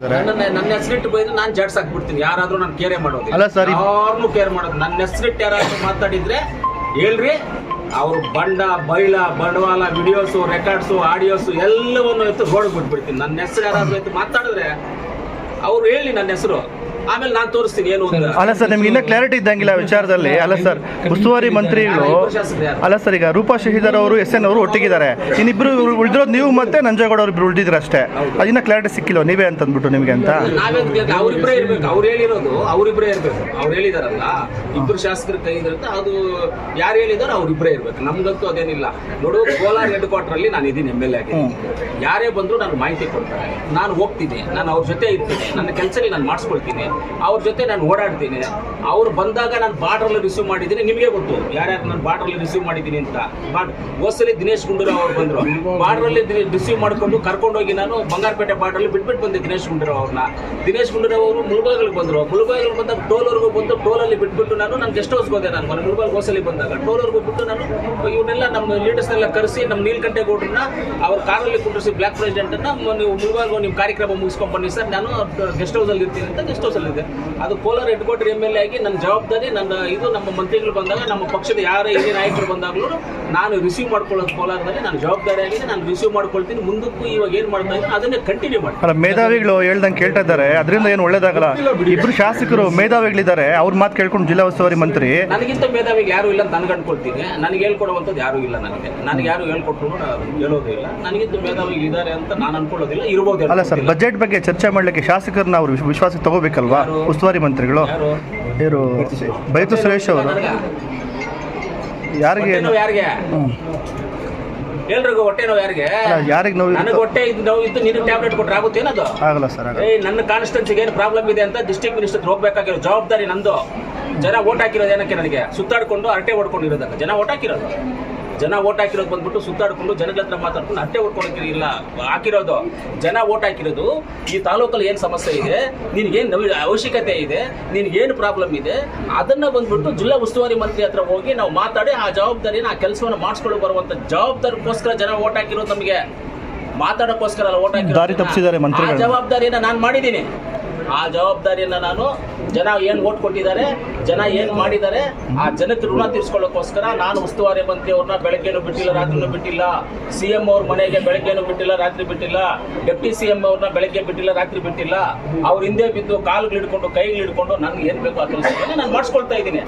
ನನ್ನ ಹೆಸರಿಟ್ಟು ಬೈದ್ರೆ ನಾನು ಜಡ್ಸ್ ಹಾಕ್ಬಿಡ್ತೀನಿ ಯಾರಾದ್ರೂ ನಾನು ಕೇರೆ ಮಾಡೋದು ಅಲ್ಲ ಸರ್ ಯಾರನ್ನು ಕೇರ್ ಮಾಡೋದು ನನ್ನ ಹೆಸರಿಟ್ಟು ಯಾರಾದ್ರೂ ಮಾತಾಡಿದ್ರೆ ಹೇಳ್ರಿ ಅವ್ರು ಬಂಡ ಬೈಲ ಬಂಡವಾಳ ವಿಡಿಯೋಸು ರೆಕಾರ್ಡ್ಸು ಆಡಿಯೋಸು ಎಲ್ಲವನ್ನು ಎತ್ತು ಗೋಡ್ ಬಿಟ್ಬಿಡ್ತೀನಿ. ನನ್ನ ಹೆಸರು ಯಾರಾದ್ರೂ ಎತ್ತು ಮಾತಾಡಿದ್ರೆ ಅವ್ರು ಹೇಳಿ ನನ್ನ ಹೆಸರು. ಆಮೇಲೆ ನಾನು ತೋರಿಸ್ತೀನಿ ಏನು ಅಂತ. ಅಲ್ಲ ಸರ್ ನಿಮ್ಗೆ ಇನ್ನೂ ಕ್ಲಾರಿಟಿ ಇದ್ದಂಗಿಲ್ಲ ಆ ವಿಚಾರದಲ್ಲಿ. ಅಲ್ಲ ಸರ್ ಉಸ್ತುವಾರಿ ಮಂತ್ರಿಗಳು ಅಲ್ಲ ಸರ್ ಈಗ ರೂಪಾ ಶಶಿಧರ್ ಅವರು ಎಸ್ ಎನ್ ಅವರು ಒಟ್ಟಿಗಿದ್ದಾರೆ. ಇನ್ನಿಬ್ರು ಉಳಿದಿರೋದು ನೀವು ಮತ್ತೆ ನಂಜೇಗೌಡ ಅವ್ರು ಇಬ್ರು ಉಳಿದಿದ್ರು ಅಷ್ಟೇ ಅದಿನ್ನ ಕ್ಲಾರಿಟಿ ಸಿಕ್ಕಿಲ್ಲ ನೀವೇ ಅಂತ ಅಂದ್ಬಿಟ್ಟು ನಿಮಗೆ ಅಂತ. ನಾವೇನ್ ಕೇಳ್ತೀವಿ? ಅವ್ರಿಬ್ರೇ ಇರ್ಬೇಕು. ಅವ್ರು ಹೇಳಿರೋದು ಅವ್ರಿಬ್ರೇ ಇರ್ಬೇಕು. ಅವ್ರು ಹೇಳಿದಾರಲ್ಲ ಇಬ್ರು ಶಾಸಕರ ಕೈ ಇರುತ್ತೆ ಅದು ಯಾರು ಹೇಳಿದಾರೋ ಅವ್ರಿಬ್ರೇ ಇರ್ಬೇಕು. ನಮ್ಗಂತೂ ಅದೇನಿಲ್ಲ. ನೋಡು ಕೋಲಾರ ಹೆಡ್ ಕ್ವಾರ್ಟರ್ ಅಲ್ಲಿ ನಾನು ಇದೀನಿ ಎಂ ಎಲ್ ಎ ಆಗಿ. ಯಾರೇ ಬಂದ್ರು ನಾನು ಮಾಹಿತಿ ಕೊಡ್ತಾರೆ. ನಾನು ಹೋಗ್ತೀನಿ. ನಾನು ಅವ್ರ ಜೊತೆ ಇರ್ತೀನಿ. ನನ್ನ ಕೆಲಸದಲ್ಲಿ ನಾನು ಮಾಡಿಸ್ಕೊಳ್ತೀನಿ. ಅವ್ರ ಜೊತೆ ನಾನು ಓಡಾಡ್ತೀನಿ. ಅವ್ರು ಬಂದಾಗ ನಾನು ಬಾರ್ಡ್ರಲ್ಲಿ ರಿಸೀವ್ ಮಾಡಿದ್ದೀನಿ. ನಿಮಗೆ ಗೊತ್ತು, ಯಾರ್ಯಾರು ನಾನು ಬಾರ್ಡ್ರಲ್ಲಿ ರಿಸೀವ್ ಮಾಡಿದ್ದೀನಿ ಅಂತ. ಬಾರ್ಡ್ ಹೋಸಲಿ ದಿನೇಶ್ ಗುಂಡೂರಾವ್ ಅವ್ರು ಬಂದರು. ಬಾರ್ಡ್ರಲ್ಲಿ ರಿಸೀವ್ ಮಾಡ್ಕೊಂಡು ಕರ್ಕೊಂಡೋಗಿ ನಾನು ಬಂಗಾರಪೇಟೆ ಬಾರ್ಡ್ರಲ್ಲಿ ಬಿಟ್ಬಿಟ್ಟು ಬಂದೆ ದಿನೇಶ್ ಗುಂಡೂರಾವ್ ಅವ್ರನ್ನ. ದಿನೇಶ್ ಗುಂಡೂರಾವ್ ಅವರು ಮುಳುಬಾಗಿಲಿಗೆ ಬಂದರು. ಮುಳುಬಾಗಿಲಿಗೆ ಬಂದಾಗ ಟೋಲ್ವರೆಗೂ ಬಂದು ಟೋಲಲ್ಲಿ ಬಿಟ್ಬಿಟ್ಟು ನಾನು ನನ್ನ ಗೆಸ್ಟ್ ಹೌಸ್ ಹೋದೆ ನಾನು. ಮೊನ್ನೆ ಮುಳುಬಾಗಿಲು ಹೋಸಲಿ ಬಂದಾಗ. ಟೋಲ್ವರೆಗೂ ಬಿಟ್ಟು ನಾನು ಇವನ್ನೆಲ್ಲ ನಮ್ಮ ಲೀಡರ್ಸ್ನೆಲ್ಲ ಕರೆಸಿ ನಮ್ಮ ನೀಲಕಂಠೇಗೌಡರನ್ನ ಅವ್ರ ಕಾರಲ್ಲಿ ಕುಂಡ್ರಿಸಿ ಬ್ಲಾಕ್ ಪ್ರೆಸಿಡೆಂಟನ್ನು ನೀವು ಮುಳುಬಾಗಿಲು ನಿಮ್ಮ ಕಾರ್ಯಕ್ರಮ ಮುಗಿಸ್ಕೊಂಡು ಬನ್ನಿ ಸರ್. ನಾನು ಗೆಸ್ಟ್ ಹೌಸಲ್ಲಿ ಇರ್ತೀನಿ ಅಂತ ಗೆಸ್ಟ್ ಹೌಸಲ್ಲಿ ಅದು Kolar head quarter M L A ಆಗಿ ನನ್ನ ಜವಾಬ್ದಾರಿ ನನ್ನ ಇದು ನಮ್ಮ ಮಂತ್ರಿಗಳು ಬಂದಾಗ ನಮ್ಮ ಪಕ್ಷದ ಯಾರೇ ಹಿರಿಯ ನಾಯಕರು ಬಂದಾಗಲೂ ನಾನು ರಿಸೀವ್ ಮಾಡ್ಕೊಳ್ಳೋದು ಕೋಲಾರದಲ್ಲಿ ನಾನು ಜವಾಬ್ದಾರಿ ಆಗಿದೆ ನಾನು ರಿಸೀವ್ ಮಾಡ್ಕೊಳ್ತೀನಿ. ಮುಂದಕ್ಕೂ ಇವಾಗ ಏನು ಮಾಡ್ತಾ ಇದ್ದೀನಿ ಅದನ್ನೇ ಕಂಟಿನ್ಯೂ ಮಾಡಿ ಅಲ್ಲ ಮೇಧಾವಿಗಳು ಹೇಳ್ದಂಗೆ ಕೇಳ್ತಾ ಇದ್ದಾರೆ. ಅದರಿಂದ ಏನು ಒಳ್ಳೇದಾಗಲ್ಲ? ಇಬ್ಬರು ಶಾಸಕರು ಮೇಧಾವಿಗಳಿದ್ದಾರೆ. ಅವ್ರ ಮಾತು ಕೇಳ್ಕೊಂಡು ಜಿಲ್ಲಾ ಉಸ್ತುವಾರಿ ಮಂತ್ರಿ. ನನಗಿಂತ ಮೇಧಾವಿಗೆ ಯಾರು ಇಲ್ಲ ಅಂತ ನಾನು ಅನ್ಕೊಳ್ತೀನಿ. ನನಗೆ ಹೇಳ್ಕೊಡುವಂಥದ್ದು ಯಾರು ಇಲ್ಲ ನನಗೆ. ನನಗೆ ಯಾರು ಹೇಳ್ಕೊಟ್ರು ಹೇಳೋದಿಲ್ಲ ಹೇಳೋದೇ ಇಲ್ಲ. ನನಗಿಂತ ಮೇಧಾವಿಗಳು ಇದ್ದಾರೆ ಅಂತ ನಾನು ಅನ್ಕೊಳ್ಳೋದಿಲ್ಲ ಇರ್ಬೋದು ಅಲ್ಲ ಸರ್ ಬಜೆಟ್ ಬಗ್ಗೆ ಚರ್ಚೆ ಮಾಡಲಿಕ್ಕೆ ಶಾಸಕರನ್ನ ಅವರು ವಿಶ್ವ- ವಿಶ್ವಾಸಕ್ಕೆ ತಗೋಬೇಕಲ್ವಾ? ಉಸ್ತುವಾರಿ ಮಂತ್ರಿಗಳು. ಇವರು ಬೈತು ಸುರೇಶ್ ಅವರು. ಯಾರಿಗೆ. ಎಲ್ರಿಗೂ ಹೊಟ್ಟೆ ನೋವು ಯಾರಿಗೆ? ಯಾರಿಗೆ ನೋವು ನನಗೆ ಹೊಟ್ಟೆ ನೋವು ಇದ್ದು ನಿನಗೆ ಟ್ಯಾಬ್ಲೆಟ್ ಕೊಟ್ರೆ ಆಗುತ್ತೇನದು ಆಗಲ್ಲ ಸರ್ ಏ ನನ್ನ ಕಾನ್ಸ್ಟೆನ್ಸಿಗೆ ಏನು ಪ್ರಾಬ್ಲಮ್ ಇದೆ ಅಂತ ಡಿಸ್ಟ್ರಿಕ್ಟ್ ಮಿನಿಸ್ಟರ್ ಹೋಗ್ಬೇಕಾಗಿರೋ ಜವಾಬ್ದಾರಿ ನಂದು. ಜನ ಓಟ್ ಹಾಕಿರೋದು ಏನಕ್ಕೆ ನನಗೆ? ಸುತ್ತಾಡ್ಕೊಂಡು ಅರಟೆ ಹೊಡ್ಕೊಂಡಿರೋದಲ್ಲ ಜನ ಓಟ್ ಹಾಕಿರೋದು. ಜನ ಓಟ್ ಹಾಕಿರೋದು ಬಂದ್ಬಿಟ್ಟು ಸುತ್ತಾಡ್ಕೊಂಡು ಜನಗಳ ಹತ್ರ ಮಾತಾಡ್ಕೊಂಡು ಅಟ್ಟೆ ಹೊಡ್ಕೊಳಕ್ಕೆ ಇಲ್ಲ ಹಾಕಿರೋದು. ಜನ ಓಟ್ ಹಾಕಿರೋದು ಈ ತಾಲೂಕಲ್ಲಿ ಏನು ಸಮಸ್ಯೆ ಇದೆ ನಿನಗೇನು ನವಿ ಅವಶ್ಯಕತೆ ಇದೆ ನಿನಗೇನು ಪ್ರಾಬ್ಲಮ್ ಇದೆ ಅದನ್ನ ಬಂದ್ಬಿಟ್ಟು ಜಿಲ್ಲಾ ಉಸ್ತುವಾರಿ ಮಂತ್ರಿ ಹತ್ರ ಹೋಗಿ ನಾವು ಮಾತಾಡಿ ಆ ಜವಾಬ್ದಾರಿನ ಆ ಕೆಲಸವನ್ನು ಮಾಡಿಸ್ಕೊಂಡು ಬರುವಂತ ಜವಾಬ್ದಾರಿಗೋಸ್ಕರ ಜನ ಓಟ್ ಹಾಕಿರೋದು ನಮಗೆ. ಮಾತಾಡೋಕ್ಕೋಸ್ಕರ ಅಲ್ಲ ಓಟ್ ಹಾಕಿ ಜವಾಬ್ದಾರಿಯನ್ನ ನಾನು ಮಾಡಿದ್ದೀನಿ. ಆ ಜವಾಬ್ದಾರಿಯನ್ನ ನಾನು ಜನ ಏನು ಓಟ್ ಕೊಟ್ಟಿದ್ದಾರೆ ಜನ ಏನು ಮಾಡಿದ್ದಾರೆ ಆ ಜನಕ್ಕೆ ಋಣ ತೀರಿಸ್ಕೊಳ್ಳೋಕ್ಕೋಸ್ಕರ ನಾನು ಉಸ್ತುವಾರಿ ಮಂತ್ರಿ ಅವ್ರನ್ನ ಬೆಳಗ್ಗೆನೂ ಬಿಟ್ಟಿಲ್ಲ ರಾತ್ರಿನೂ ಬಿಟ್ಟಿಲ್ಲ. ಸಿ ಎಂ ಅವ್ರ ಮನೆಗೆ ಬೆಳಗ್ಗೆನೂ ಬಿಟ್ಟಿಲ್ಲ ರಾತ್ರಿ ಬಿಟ್ಟಿಲ್ಲ. ಡೆಪ್ಟಿ ಸಿ ಎಂ ಅವ್ರನ್ನ ಬೆಳಗ್ಗೆ ಬಿಟ್ಟಿಲ್ಲ ರಾತ್ರಿ ಬಿಟ್ಟಿಲ್ಲ. ಅವ್ರ ಹಿಂದೆ ಬಿದ್ದು ಕಾಲುಗಳು ಹಿಡ್ಕೊಂಡು ಕೈಗಳು ಹಿಡ್ಕೊಂಡು ನನ್ಗೆ ಏನ್ ಬೇಕು ಆ ಕೆಲಸ ನಾನು ಮಾಡಿಸ್ಕೊಳ್ತಾ ಇದ್ದೀನಿ.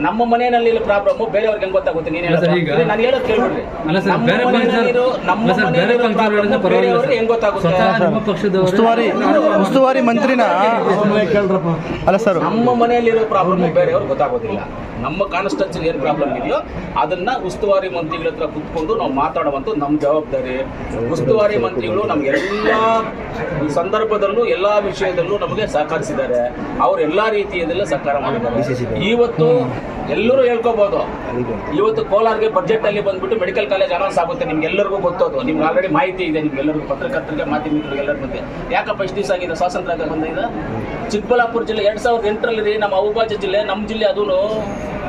ನಮ್ಮ ಮನೆಯಲ್ಲಿ ಪ್ರಾಬ್ಲಮ್ ಬೇರೆಯವ್ರಿಗೆ ಹೆಂಗ್ ಗೊತ್ತಾಗುತ್ತೆ ನೀನು ಈಗ- ನಾನು ಹೇಳೋದು ಕೇಳ್ಬಿಡ್ರಿ. ಅಲ್ಲ ಸರ್, ನಮ್ಮ ಬೇರೆ ಬೇರೆ. ಹೆಂಗ್ ಗೊತ್ತಾಗುತ್ತೆ? ಸ್ವತಃ ನಿಮ್ಮ ಪಕ್ಷದವರು ಉಸ್ತುವಾರಿ ಉಸ್ತುವಾರಿ ಮಂತ್ರಿನ ಅಲ್ಲ ಸರ್. ನಮ್ಮ ಮನೆಯಲ್ಲಿರೋ ಪ್ರಾಬ್ಲಮ್ ಬೇರೆ ಅವ್ರು ಗೊತ್ತಾಗೋದಿಲ್ಲ. ನಮ್ಮ ಕಾನ್ಸ್ಟ್ರಕ್ಷನ್ ಏನು ಪ್ರಾಬ್ಲಮ್ ಇದೆಯೋ ಅದನ್ನ ಉಸ್ತುವಾರಿ ಮಂತ್ರಿಗಳ ಹತ್ರ ಕುತ್ಕೊಂಡು ನಾವು ಮಾತಾಡುವಂತ ನಮ್ಮ ಜವಾಬ್ದಾರಿ. ಉಸ್ತುವಾರಿ ಮಂತ್ರಿಗಳು ನಮ್ಗೆ ಎಲ್ಲ ಸಂದರ್ಭದಲ್ಲೂ ಎಲ್ಲಾ ವಿಷಯದಲ್ಲೂ ನಮಗೆ ಸಹಕರಿಸಿದ್ದಾರೆ. ಅವ್ರು ಎಲ್ಲಾ ರೀತಿಯಲ್ಲ ಸಹಕಾರ ಮಾಡಿದ್ದಾರೆ. ಇವತ್ತು ಎಲ್ಲರೂ ಹೇಳ್ಕೋಬಹುದು ಇವತ್ತು ಕೋಲಾರ್ಗೆ ಬಜೆಟ್ ಅಲ್ಲಿ ಬಂದ್ಬಿಟ್ಟು ಮೆಡಿಕಲ್ ಕಾಲೇಜ್ ಅನೌನ್ಸ್ ಆಗುತ್ತೆ ನಿಮ್ಗೆ ಎಲ್ಲರಿಗೂ ಗೊತ್ತೋದು. ನಿಮ್ಗೆ ಆಲ್ರೆಡಿ ಮಾಹಿತಿ ಇದೆ ನಿಮ್ಗೆಲ್ಲರಿಗೂ ಪತ್ರಕರ್ತರಿಗೆ ಮಾಧ್ಯಮಿಕರಿಗೆ ಎಲ್ಲರ ಬಗ್ಗೆ ಯಾಕಪ್ಪ ಇಷ್ಟು ದಿವಸ ಆಗಿದೆ? ಸ್ವಾತಂತ್ರ್ಯ ಬಂದಿದೆ ಚಿಕ್ಕಬಳ್ಳಾಪುರ ಜಿಲ್ಲೆ ಎರಡ್ ಸಾವಿರದ ಎಂಟರಲ್ಲಿ ರೀ ನಮ್ಮ ಅವಿಭಾಜ್ಯ ಜಿಲ್ಲೆ, ನಮ್ಮ ಜಿಲ್ಲೆ ಅದೂ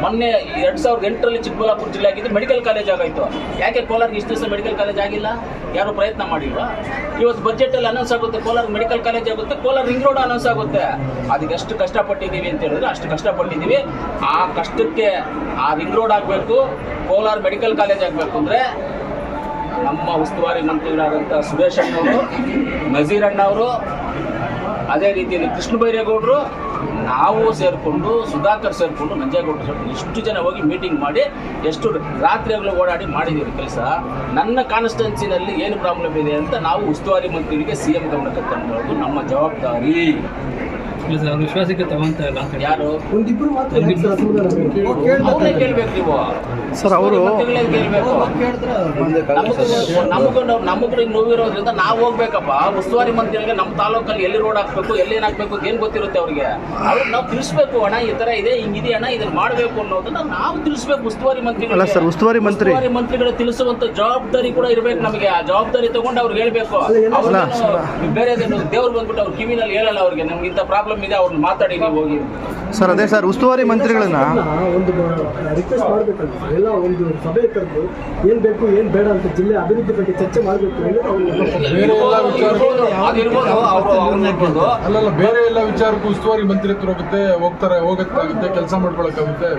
ಮೊನ್ನೆ ಎರಡು ಸಾವಿರದ ಎಂಟರಲ್ಲಿ ಚಿಕ್ಕಬಳ್ಳಾಪುರ ಜಿಲ್ಲೆ ಆಗಿದ್ದು ಮೆಡಿಕಲ್ ಕಾಲೇಜ್ ಆಗೋಯ್ತು. ಯಾಕೆ ಕೋಲಾರ ಇಷ್ಟು ದಿವಸ ಮೆಡಿಕಲ್ ಕಾಲೇಜ್ ಆಗಿಲ್ಲ? ಯಾರು ಪ್ರಯತ್ನ ಮಾಡಿಲ್ವಾ? ಇವತ್ತು ಬಜೆಟಲ್ಲಿ ಅನೌನ್ಸ್ ಆಗುತ್ತೆ ಕೋಲಾರ ಮೆಡಿಕಲ್ ಕಾಲೇಜ್ ಆಗುತ್ತೆ, ಕೋಲಾರ ರಿಂಗ್ ರೋಡ್ ಅನೌನ್ಸ್ ಆಗುತ್ತೆ. ಅದಕ್ಕೆ ಎಷ್ಟು ಕಷ್ಟಪಟ್ಟಿದ್ದೀವಿ ಅಂತ ಹೇಳಿದ್ರೆ ಅಷ್ಟು ಕಷ್ಟಪಟ್ಟಿದ್ದೀವಿ. ಆ ಕಷ್ಟಕ್ಕೆ ಆ ರಿಂಗ್ ರೋಡ್ ಆಗಬೇಕು, ಕೋಲಾರ ಮೆಡಿಕಲ್ ಕಾಲೇಜ್ ಆಗಬೇಕು ಅಂದರೆ ನಮ್ಮ ಉಸ್ತುವಾರಿ ಮಂತ್ರಿಗಳಾದಂಥ ಸುರೇಶ್ ಅಣ್ಣವರು, ನಜೀರ್ ಅಣ್ಣವರು, ಅದೇ ರೀತಿಯಲ್ಲಿ ಕೃಷ್ಣ ಬೈರೇಗೌಡರು ನಾವು ಸೇರಿಕೊಂಡು, ಸುಧಾಕರ್ ಸೇರಿಕೊಂಡು ನಂಜೇಗೌಡರು ಸೇರಿಕೊಂಡು ಇಷ್ಟು ಜನ ಹೋಗಿ ಮೀಟಿಂಗ್ ಮಾಡಿ, ಎಷ್ಟು ರಾತ್ರಿ ಹಗಲು ಓಡಾಡಿ ಮಾಡಿದ್ದೀವಿ ಕೆಲಸ. ನನ್ನ ಕಾನ್ಸ್ಟಿಟ್ಯೂನ್ಸಿನಲ್ಲಿ ಏನು ಪ್ರಾಬ್ಲಮ್ ಇದೆ ಅಂತ ನಾವು ಉಸ್ತುವಾರಿ ಮಂತ್ರಿಗಳಿಗೆ ಸಿ ಎಂ ಗಮನಕ್ಕೆ ತಂದು ನಮ್ಮ ಜವಾಬ್ದಾರಿ. ಇಲ್ಲ ಸರ್ ಅವ್ರ ವಿಶ್ವಾಸಕ್ಕೆ ತಗೊಂತ ಇಲ್ಲ ಅಂತ ಯಾರು? ಒಂದಿಬ್ರು. ಅವ್ರನ್ನೇ ಕೇಳ್ಬೇಕು ನೀವು. ಸರ್ ಅವರು ಕೇಳ್ಬೇಕು. ನಮಗೂ ನೋವಿರೋದ್ರಿಂದ ನಾವು ಹೋಗ್ಬೇಕಪ್ಪ. ಉಸ್ತುವಾರಿ ಮಂತ್ರಿಗಳಿಗೆ ನಮ್ಮ ತಾಲೂಕಲ್ಲಿ ಎಲ್ಲಿ ರೋಡ್ ಹಾಕ್ಬೇಕು ಎಲ್ಲಿ ಏನ್ ಹಾಕ್ಬೇಕು ಅಂತ ಏನ್ ಗೊತ್ತಿರುತ್ತೆ ಅವ್ರಿಗೆ? ಅವ್ರಿಗೆ ನಾವು ತಿಳಿಸ್ಬೇಕು ಅಣ್ಣ ಈ ತರ ಇದೆ ಹಿಂಗಿದೆ ಅಣ್ಣ? ಇದನ್ನ ಮಾಡಬೇಕು ಅನ್ನೋದನ್ನ ನಾವು ತಿಳಿಸ್ಬೇಕು ಉಸ್ತುವಾರಿ ಮಂತ್ರಿಗಳು ಅಲ್ಲ ಸರ್ ಉಸ್ತುವಾರಿ ಮಂತ್ರಿ. ಉಸ್ತುವಾರಿ ಮಂತ್ರಿಗಳು ತಿಳಿಸುವಂತ ಜವಾಬ್ದಾರಿ ಕೂಡ ಇರ್ಬೇಕು ನಮಗೆ. ಆ ಜವಾಬ್ದಾರಿ ತಗೊಂಡು ಅವ್ರಿಗೆ ಹೇಳ್ಬೇಕು. ಬೇರೆ ದೇವ್ರು ಬಂದ್ಬಿಟ್ಟು ಅವ್ರ ಕಿವಿನಲ್ಲಿ ಹೇಳಲ್ಲ ಅವ್ರಿಗೆ. ನಮ್ಗೆ ಇಂಥ ಪ್ರಾಬ್ಲಮ್ ಇದೆ ಅವ್ರನ್ನ ಮಾತಾಡಿ ನೀವು ಹೋಗಿ. ಸರ್ ಅದೇ ಸರ್ ಉಸ್ತುವಾರಿ ಮಂತ್ರಿಗಳನ್ನ ಒಂದು ರಿಕ್ವೆಸ್ಟ್ ಮಾಡಬೇಕಂತ ಎಲ್ಲ ಒಂದು ಸಭೆ ಕರೆದು ಏನ್ ಬೇಕು ಏನ್ ಬೇಡ ಅಂತ ಜಿಲ್ಲೆ ಅಭಿವೃದ್ಧಿ ಬಗ್ಗೆ ಚರ್ಚೆ ಮಾಡಬೇಕು ಅವ್ರು ಬೇರೆ ಎಲ್ಲ ವಿಚಾರಕ್ಕೂ ಅದಿರ್ಬೋದು ಅವರು ಅವ್ರನ್ನ ಇರ್ಬೋದು. ಅಲ್ಲಲ್ಲ ಬೇರೆ ಎಲ್ಲ ವಿಚಾರಕ್ಕೂ ಉಸ್ತುವಾರಿ ಮಂತ್ರಿ ಹತ್ರ ಹೋಗುತ್ತೆ ಹೋಗ್ತಾರೆ ಹೋಗಕ್ಕಾಗುತ್ತೆ ಕೆಲಸ ಮಾಡ್ಕೊಳಕ್ಕಾಗುತ್ತೆ.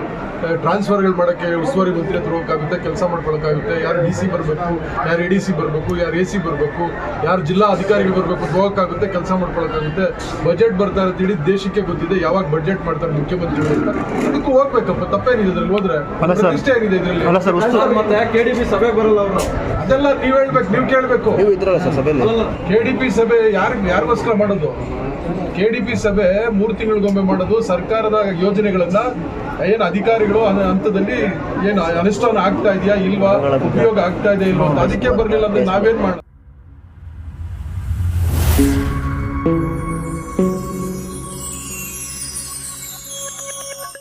ಟ್ರಾನ್ಸ್ಫರ್ಗಳು ಮಾಡಕ್ಕೆ ಉಸ್ತುವಾರಿ ಮಂತ್ರಿ ಹತ್ರ ಹೋಗಕ್ಕಾಗುತ್ತೆ ಕೆಲಸ ಮಾಡ್ಕೊಳಕ್ಕಾಗುತ್ತೆ. ಯಾರು ಡಿ ಸಿ ಬರಬೇಕು ಯಾರು ಎ ಡಿ ಸಿ ಬರಬೇಕು ಯಾರು ಎ ಸಿ ಬರಬೇಕು ಯಾರು ಜಿಲ್ಲಾ ಅಧಿಕಾರಿಗಳು ಬರಬೇಕು ಹೋಗಕ್ಕಾಗುತ್ತೆ ಕೆಲಸ ಮಾಡ್ಕೊಳಕ್ಕಾಗುತ್ತೆ. ಬಜೆಟ್ ಬರ್ತಾ ಇರುತ್ತೆ ಇಡೀ ದೇಶಕ್ಕೆ ಗೊತ್ತಿದೆ ಯಾವಾಗ ಬಜೆಟ್ ಮಾಡ್ತಾರೆ ಮುಖ್ಯಮಂತ್ರಿಗಳು ಅಂತ ಅದಕ್ಕೂ ಹೋಗ್ಬೇಕಪ್ಪ ತಪ್ಪೇನಿದೆ ಇದ್ರಲ್ಲಿ ಹೋದ್ರೆ. ಇಷ್ಟೇ ಸರ್. ಇದ್ರಲ್ಲಿ ಏನಿದೆ ಇದರಲ್ಲಿ? ಅಲ್ಲ ಸರ್ ಮತ್ತೆ ಕೆ ಡಿ ಸಭೆ ಬರಲ್ಲ ಅವರು. ಅದೆಲ್ಲ ನೀವ್ ಹೇಳ್ಬೇಕು ನೀವು ಕೇಳ್ಬೇಕು. ಕೆಡಿಪಿ ಸಭೆ ಯಾರು ಯಾರಿಗೋಸ್ಕರ ಮಾಡೋದು? ಕೆಡಿಪಿ ಸಭೆ ಮೂರು ತಿಂಗಳಿಗೊಮ್ಮೆ ಮಾಡೋದು ಸರ್ಕಾರದ ಯೋಜನೆಗಳನ್ನ ಏನು ಅಧಿಕಾರಿಗಳು ಹಂತದಲ್ಲಿ ಏನು ಅನುಷ್ಠಾನ ಆಗ್ತಾ ಇದೆಯಾ ಇಲ್ವಾ ಉಪಯೋಗ ಆಗ್ತಾ ಇದೆಯಾ ಇಲ್ವಾ ಅಂತ. ಅದಕ್ಕೆ ಬರಲಿಲ್ಲ ಅಂದ್ರೆ ನಾವೇನ್ ಮಾಡೋದು